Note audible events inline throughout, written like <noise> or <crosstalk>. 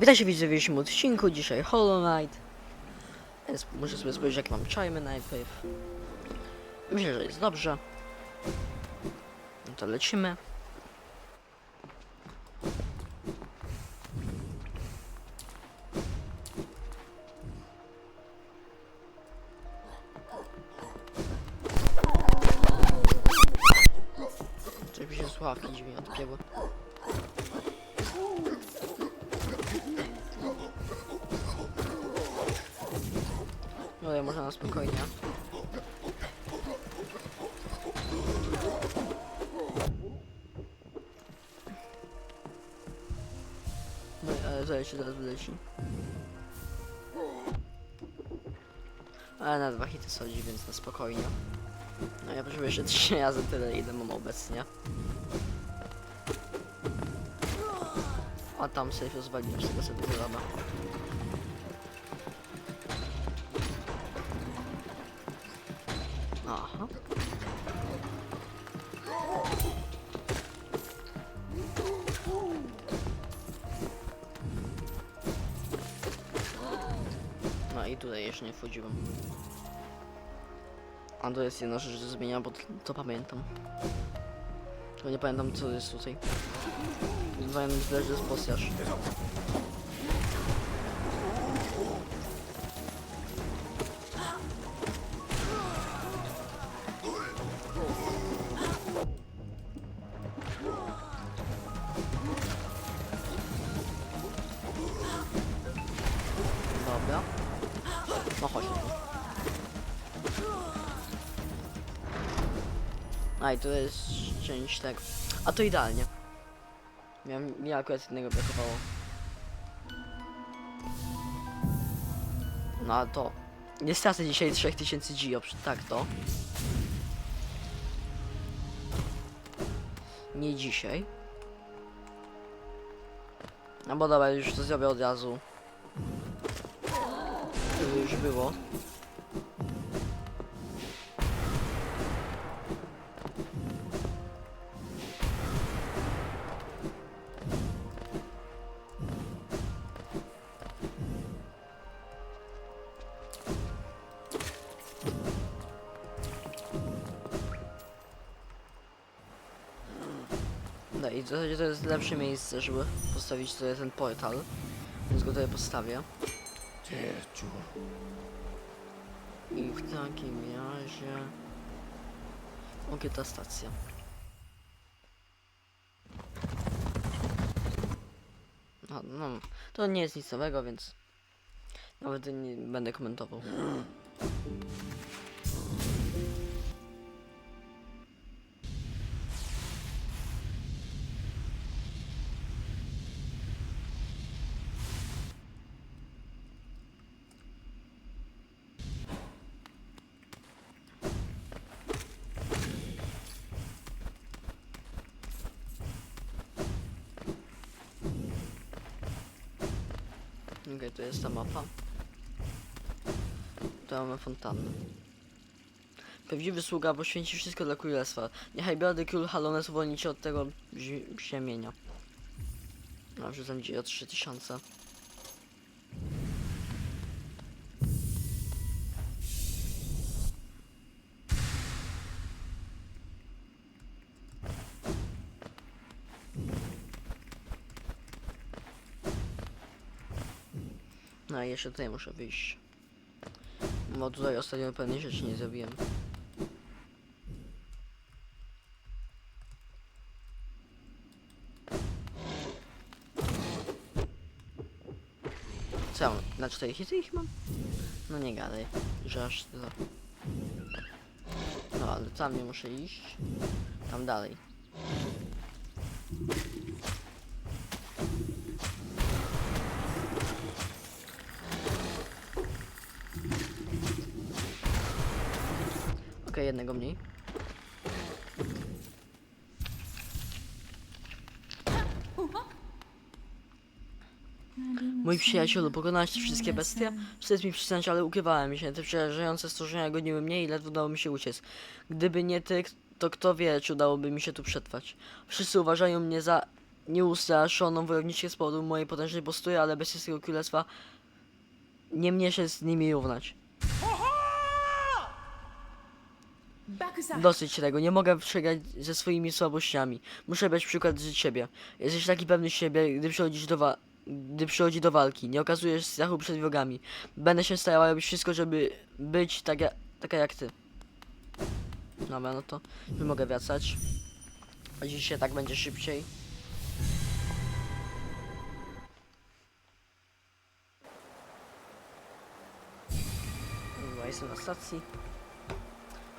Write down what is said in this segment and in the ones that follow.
Witajcie w dzisiejszym odcinku, dzisiaj Hollow Knight. Więc muszę sobie spojrzeć jak mam czajmy najpierw. Myślę, że jest dobrze. No to lecimy. Się zaraz wyleci. Ale na dwa hity schodzi, więc na spokojnie. No ja potrzebuję jeszcze trzy razy tyle, ile mam obecnie. A tam safe rozwaliłem z tego sobie zrobię. Wchodziłem. A to jest jedna rzecz, że zmienia, bo to, to pamiętam. Tylko nie pamiętam co jest tutaj. Nie pamiętam że jest posjaż. A i to jest część tego. A to idealnie. Miałem, mi akurat innego brakowało. No a to. Nie stracę dzisiaj 3000 Gio, przy- tak to. Nie dzisiaj. No bo dobra, już to zrobię od razu. Już było. W zasadzie to jest lepsze miejsce, żeby postawić sobie ten portal. Więc go tutaj postawię. I w takim razie... Mogę ta stacja. No, no, to nie jest nic nowego, więc... Nawet nie będę komentował. <gasps> Tu mamy fontannę. Prawdziwy sługa poświęci wszystko dla królestwa. Niechaj biordy król Halones uwolni cię od tego zi- ziemienia. No, wrzucam ci o 3000. No i jeszcze tutaj muszę wyjść. Bo tutaj ostatnio pewnej rzeczy nie zrobiłem. Co, na 4 hity ich mam? No nie gadaj, że aż. No ale tam nie muszę iść. Tam dalej. Okej, jednego mniej. Mój przyjacielu, pokonałeś te wszystkie bestie? Wstyd mi przyznać, ale ukrywałem się. Te przerażające stworzenia goniły mnie i ledwo udało mi się uciec. Gdyby nie ty, to kto wie, czy udałoby mi się tu przetrwać. Wszyscy uważają mnie za nieustraszoną wojowniczkę z powodu mojej potężnej postury, ale bestie z tego królestwa nie mnie się z nimi równać. Dosyć tego, nie mogę przegrać ze swoimi słabościami. Muszę brać przykład z ciebie. Jesteś taki pewny siebie, gdy przychodzisz do wa- gdy przychodzi do walki. Nie okazujesz strachu przed wrogami. Będę się starała robić wszystko, żeby być tak ja- taka jak ty. Dobra, no to nie mogę wracać. Dzisiaj tak będzie szybciej. Dobra, jestem na stacji.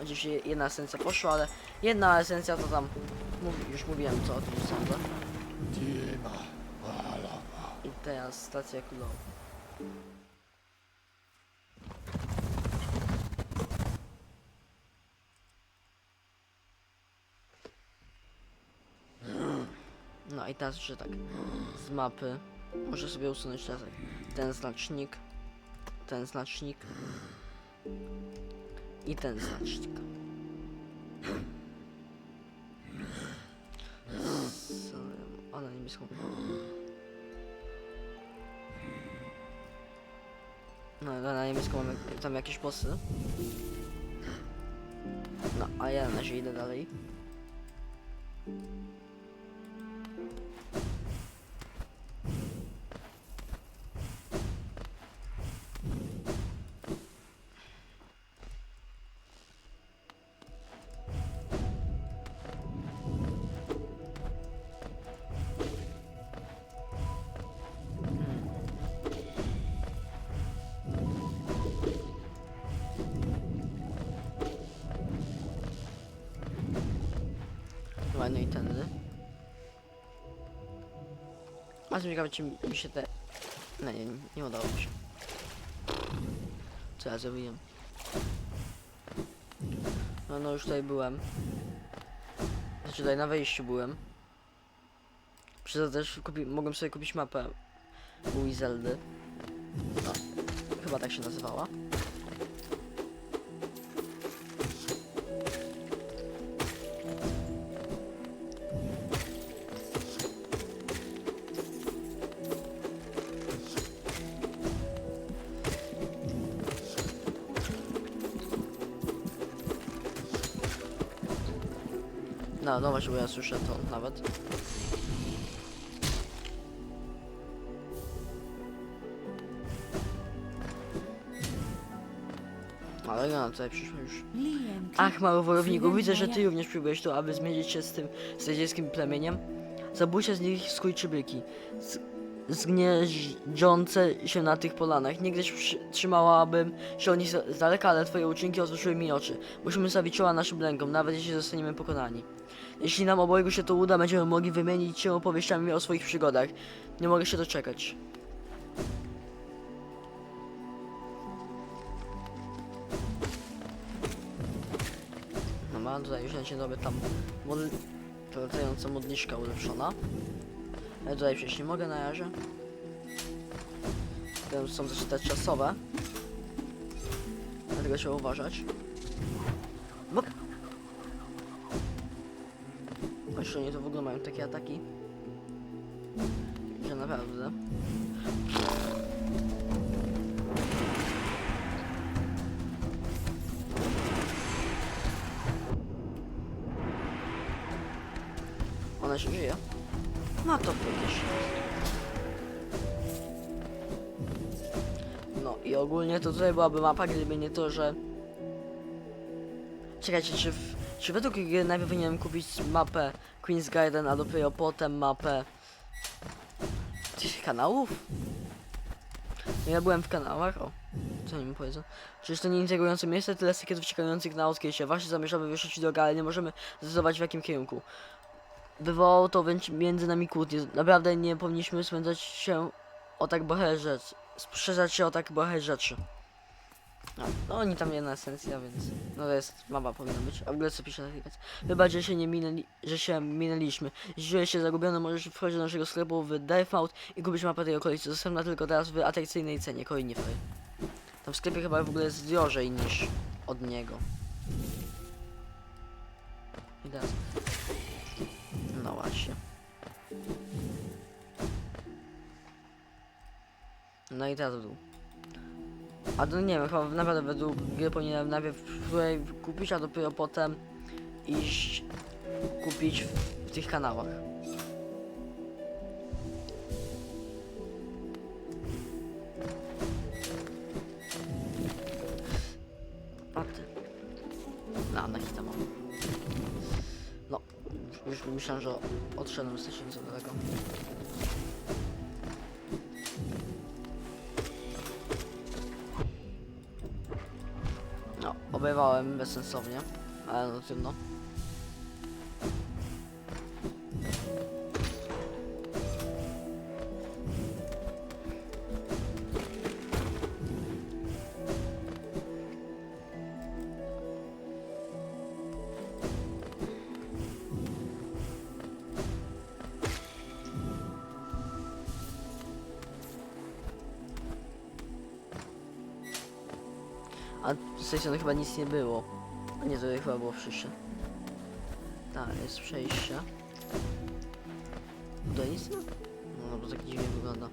Oczywiście jedna esencja poszła, ale jedna esencja to tam, mów, już mówiłem co o tym sądzę. I teraz stacja królowa. No i teraz jeszcze tak, z mapy muszę sobie usunąć teraz ten znacznik, ten znacznik i ten znacznik. Sorry, ale niebieską. No, na niemiecką mamy tam jakieś posy. No, a ja na razie idę dalej. No i tędy. A ciekawe, czy mi się te... No nie, nie udało mi się. Co ja zrobiłem? No, no już tutaj byłem. Znaczy tutaj na wejściu byłem. Przez to też kupi... mogłem sobie kupić mapę u Izeldy. No, chyba tak się nazywała. No, no właśnie, bo ja słyszę to nawet. Ale no, tutaj przyszło już. Ach, mały wojowniku, widzę, że ty również przybyłeś tu, aby zmierzyć się z tym zdradzieckim plemieniem. Zabójcie z nich skurczybyki, z- zgnieżdżące się na tych polanach. Niegdyś trzymałabym się od nich z daleka, ale twoje uczynki otworzyły mi oczy. Musimy stawić czoła naszym lękom, nawet jeśli zostaniemy pokonani. Jeśli nam obojgu się to uda, będziemy mogli wymienić się opowieściami o swoich przygodach. Nie mogę się doczekać. No mam tutaj już na dzień dobry tam modl... latająca modliszka ulepszona. Ja tutaj przejść nie mogę na razie. Potem są też te czasowe. Dlatego trzeba uważać. Bo... Jeszcze oni to w ogóle mają takie ataki. Że naprawdę. Ogólnie to tutaj byłaby mapa, gdyby nie to, że... Czekajcie, czy, w, czy według gry najpierw powinienem kupić mapę Queen's Garden, a dopiero potem mapę... tych kanałów? No ja byłem w kanałach, o. Co mi powiedzą? Przecież to nie integrujące miejsce, tyle sekietów ciekających na odkrycie. Właśnie zamierzamy wyruszyć drogę, ale nie możemy zdecydować w jakim kierunku. Wywołało to wręcz między nami kłótnie. Naprawdę nie powinniśmy spędzać się o tak bohe rzeczy. Sprzedzać się o tak bohe rzeczy. No, no oni tam jedna esencja, więc no to jest mapa powinna być. A w ogóle co pisze na chwilę. Wybacz, że się nie minęli, że się minęliśmy. Czujesz się zagubiony, możesz wchodzić do naszego sklepu w Default i kupić mapę tej okolicy. Dostępna tylko teraz w atrakcyjnej cenie, coin free. Tam w sklepie chyba w ogóle jest drożej niż od niego. I teraz... No właśnie. No i teraz w dół. A to nie wiem, chyba naprawdę według gry powinienem najpierw kupić, a dopiero potem iść kupić w, w tych kanałach. A ty. No, na hita mam. No, już myślałem, że odszedłem stosunkowo za daleko. No, Og vi var Obejrzałem bez sensownie, ale no tym no. Tej strony chyba nic nie było. Nie, to chyba było przejście. Tak, jest przejście. Tutaj nic nie ma? No, bo tak dziwnie wygląda.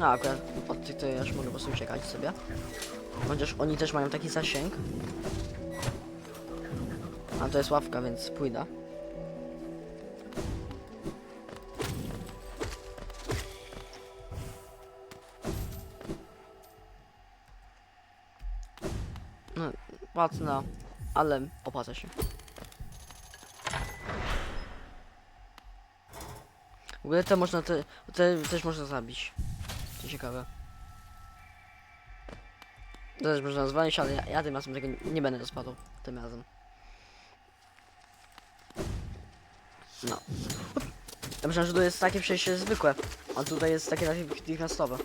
No akurat od tych to ja już mogę po prostu uciekać sobie. Chociaż oni też mają taki zasięg. A to jest ławka, więc pójdę. No, płatna, ale opłaca się. W ogóle te można te, te też można zabić. To ciekawe. Też można zwalić, ale ja, ja tym razem tego nie, będę rozpadał. Tym razem. No. Ja myślałem, że to jest takie przejście zwykłe, a tutaj jest takie natychmiastowe.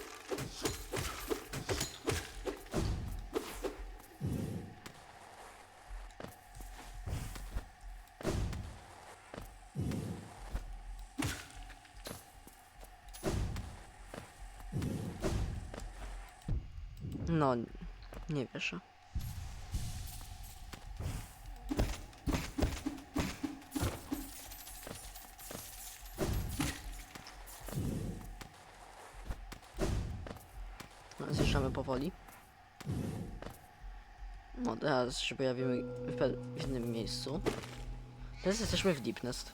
No, nie wiesz. No, zjeżdżamy powoli. No, teraz się pojawimy w, w innym miejscu. Teraz jesteśmy w Deep Nest.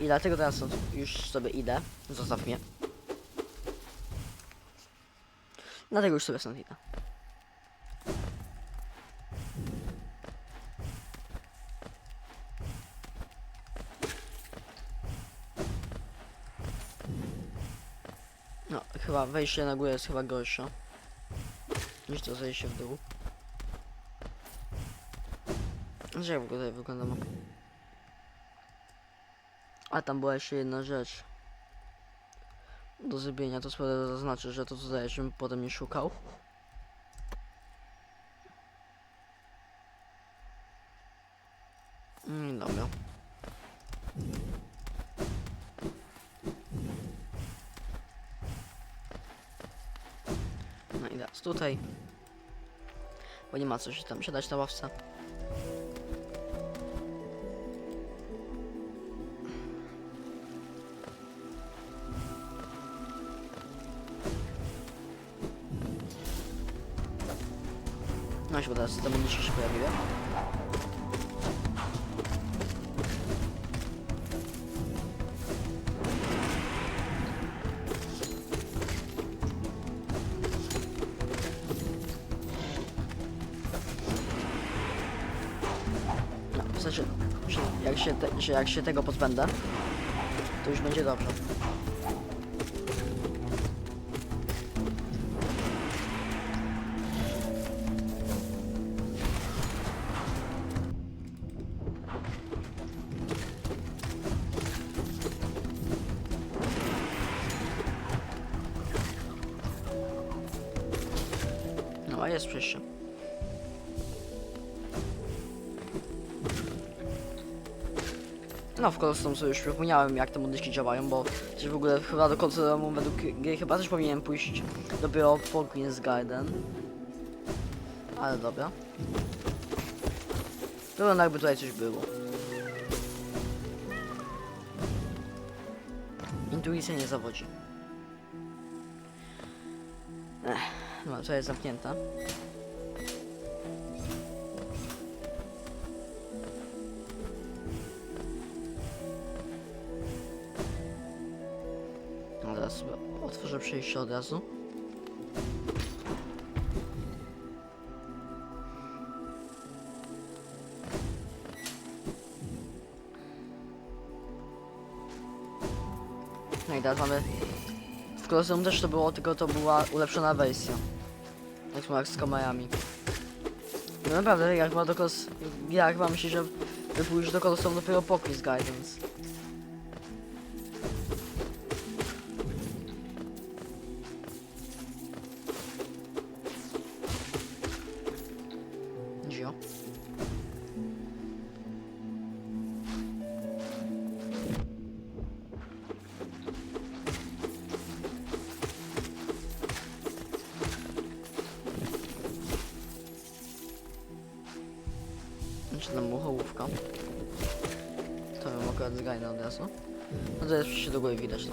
I dlatego teraz już sobie idę. Zostaw mnie. Dlatego już sobie stąd idę. No, chyba wejście na górę jest chyba gorsze. Niż to zejście w dół. Znaczy jak w ogóle wygląda mapa? A tam była jeszcze jedna rzecz. Do zrobienia, to sobie zaznaczę, że to tutaj, żebym potem nie szukał. Mm, dobra. No i teraz tutaj. Bo nie ma co się tam siadać na ławce. No chyba teraz te mniejsze się pojawiły. No, sensie, że jak się, te, jak się tego pozbędę, to już będzie dobrze. Jest przejście. No, w Colosseum sobie już przypomniałem, jak te modyczki działają, bo też w ogóle chyba do Colosseum według gry chyba też powinienem pójść dopiero po Queen's Garden. Ale dobra. Wygląda jakby tutaj coś było. Intuicja nie zawodzi. To jest zamknięte. No teraz sobie otworzę przejście od razu. No i teraz mamy... W Colosseum też to było, tylko to była ulepszona wersja. Tak jak z kamerami. No naprawdę, jak chyba do Kolos... Ja chyba myślę, że wy pójdziesz do Colosseum dopiero po Quiz Guidance. Czy tam muchołówka? To bym akurat zgajny od razu. No to jest się do góry widać. To.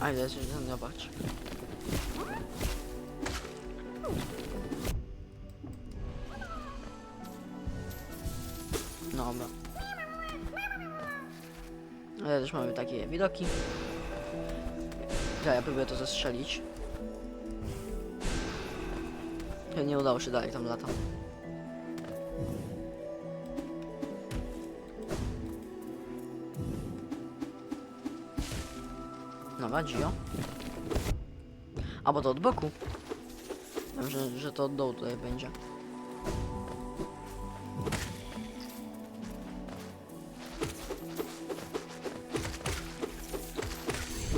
A ile jest już ten widoki. Ja, ja próbuję to zestrzelić. Ja nie udało się dalej tam latam. Dobra, Gio. A bo to od boku. Wiem, że, że to od dołu tutaj będzie.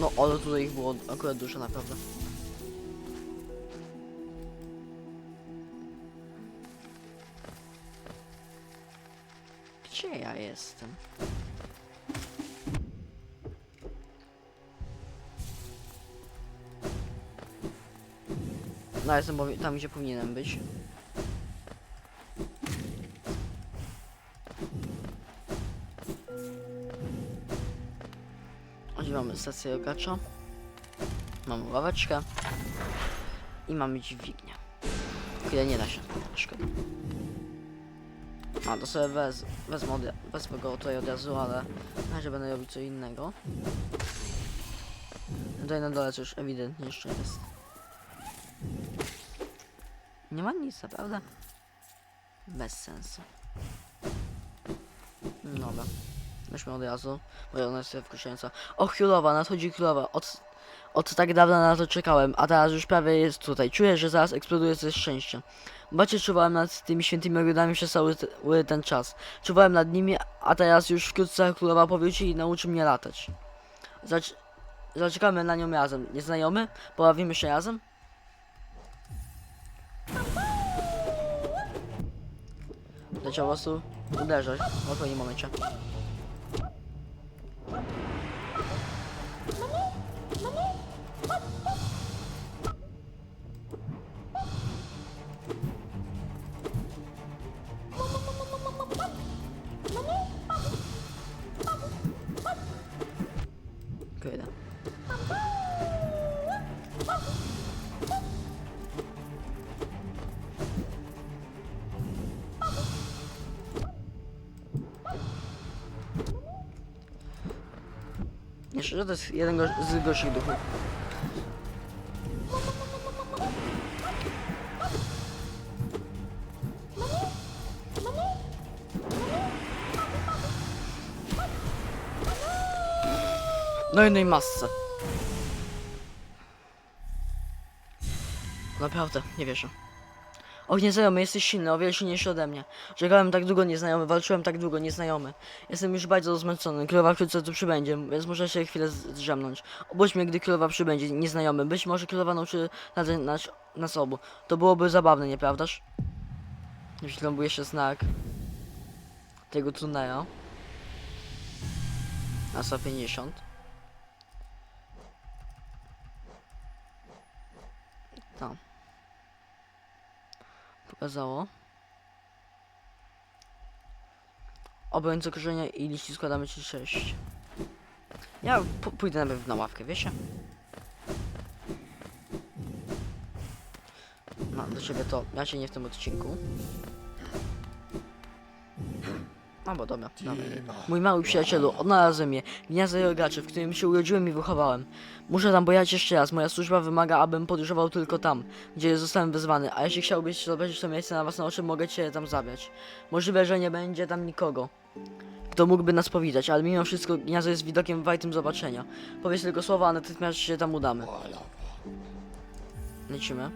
No, ale tutaj ich było akurat dużo naprawdę. Gdzie ja jestem? No, jestem tam, gdzie powinienem być. Mamy stację rogacza. Mamy ławeczkę. I mamy dźwignię. Chwilę nie da się. Szkoda. A to sobie wez, wezmę, od, wezmę go tutaj od razu, ale na razie będę robić co innego. Tutaj na dole coś ewidentnie jeszcze jest. Nie ma nic, naprawdę? Bez sensu. Dobra. Weźmy od razu, bo ona jest wkurzająca. O, królowa, nadchodzi królowa. Od, od tak dawna na to czekałem, a teraz już prawie jest tutaj. Czuję, że zaraz eksploduje ze szczęścia. Bacie czuwałem nad tymi świętymi ogrodami przez cały te, cały ten czas. Czuwałem nad nimi, a teraz już wkrótce królowa powróci i nauczy mnie latać. Zacz, zaczekamy na nią razem. Nieznajomy? Pobawimy się razem? Leciał po prostu uderzać w odpowiednim momencie. Jeszcze, że to jest jeden go z gorszych duchów. No i no i masce. Naprawdę, nie wierzę. Och, nieznajomy, jesteś silny, o wiele silniejszy ode mnie. Czekałem tak długo nieznajomy, walczyłem tak długo nieznajomy. Jestem już bardzo zmęczony, królowa wkrótce tu przybędzie, więc muszę się chwilę zdrzemnąć. Obudź mnie, gdy królowa przybędzie, nieznajomy. Być może królowa nauczy nas, nas, nas obu. To byłoby zabawne, nieprawdaż? Wyśląbuje jeszcze znak tego tunela. Na 150. Tam. Pokazało. Obrońcy korzenia i liści składamy ci 6. Ja pójdę najpierw na ławkę, wiecie? No, do ciebie to raczej nie w tym odcinku. No bo dobra, dobra. Mój mały przyjacielu, odnalazłem mnie, gniazdo rogaczy, w którym się urodziłem i wychowałem. Muszę tam pojechać jeszcze raz, moja służba wymaga, abym podróżował tylko tam, gdzie zostałem wezwany, a jeśli chciałbyś zobaczyć to miejsce na własne oczy, mogę cię tam zabrać. Możliwe, że nie będzie tam nikogo, kto mógłby nas powitać, ale mimo wszystko gniazdo jest widokiem wartym zobaczenia. Powiedz tylko słowa, a natychmiast się tam udamy. Lecimy.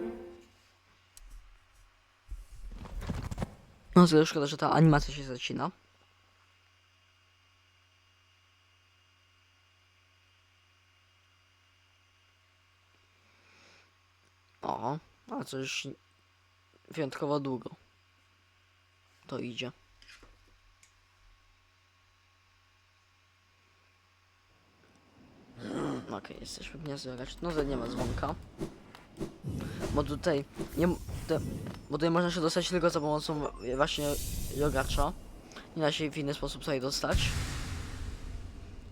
No tyle szkoda, że ta animacja się zacina. O, a co już wyjątkowo długo. To idzie. Okej, jesteśmy w gniazdzie No to nie ma dzwonka. Bo tutaj nie te, bo tutaj można się dostać tylko za pomocą właśnie jogacza. Nie da się w inny sposób tutaj dostać.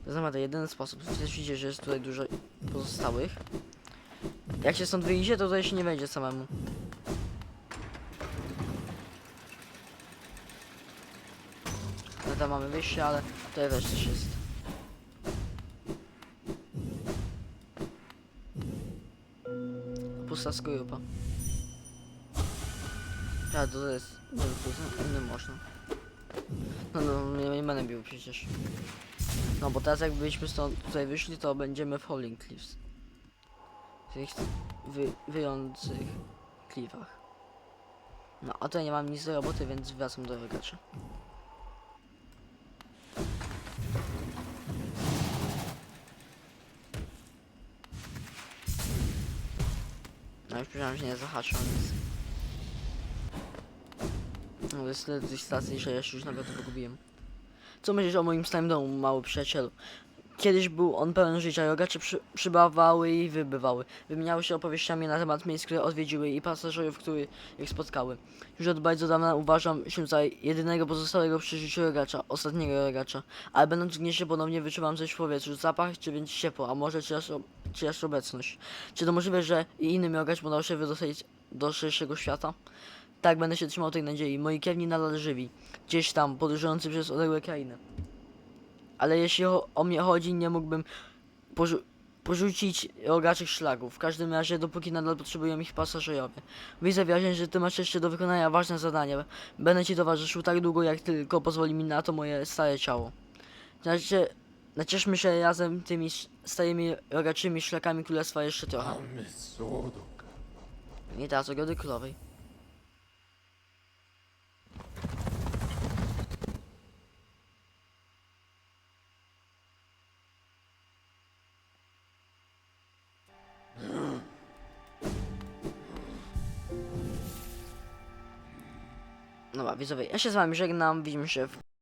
To jest naprawdę jedyny sposób. Widzicie, że jest tutaj dużo pozostałych. Jak się stąd wyjdzie, to tutaj się nie wejdzie samemu. No tam mamy wyjście, ale tutaj też coś jest. Pusta skorupa. Ja to jest. To nie można. No no, nie, nie będę bił przecież. No bo teraz jakbyśmy stąd tutaj wyszli, to będziemy w Falling Cliffs. Tych wy, wyjących klifach. No a tutaj nie mam nic do roboty, więc wracam do rogacza. No już myślałem, że nie zahaczą nic. No jest tyle tych stacji, że ja się już nawet pogubiłem. Co myślisz o moim starym domu, mały przyjacielu? Kiedyś był on pełen życia, rogacze przy, przybywały i wybywały. Wymieniały się opowieściami na temat miejsc, które odwiedziły i pasażerów, których ich spotkały. Już od bardzo dawna uważam się za jedynego pozostałego przy życiu rogacza, ostatniego rogacza. Ale będąc w gnieździe ponownie wyczuwam coś w powietrzu, zapach, czy będzie ciepło, a może czyjaś obecność. Czy to możliwe, że i inny rogacz podał się wydostać do szerszego świata? Tak, będę się trzymał tej nadziei. Moi krewni nadal żywi. Gdzieś tam, podróżujący przez odległe krainy. Ale jeśli o, o mnie chodzi, nie mógłbym porzu porzucić rogaczych szlaków. W każdym razie, dopóki nadal potrzebują ich pasażerowie. Widzę wyraźnie, że ty masz jeszcze do wykonania ważne zadanie. Będę ci towarzyszył tak długo, jak tylko pozwoli mi na to moje stare ciało. Znaczy, nacieszmy się razem tymi starymi rogaczymi szlakami królestwa jeszcze trochę. I teraz ogrody królowej. Dobra, widzowie, ja się z wami żegnam, widzimy się w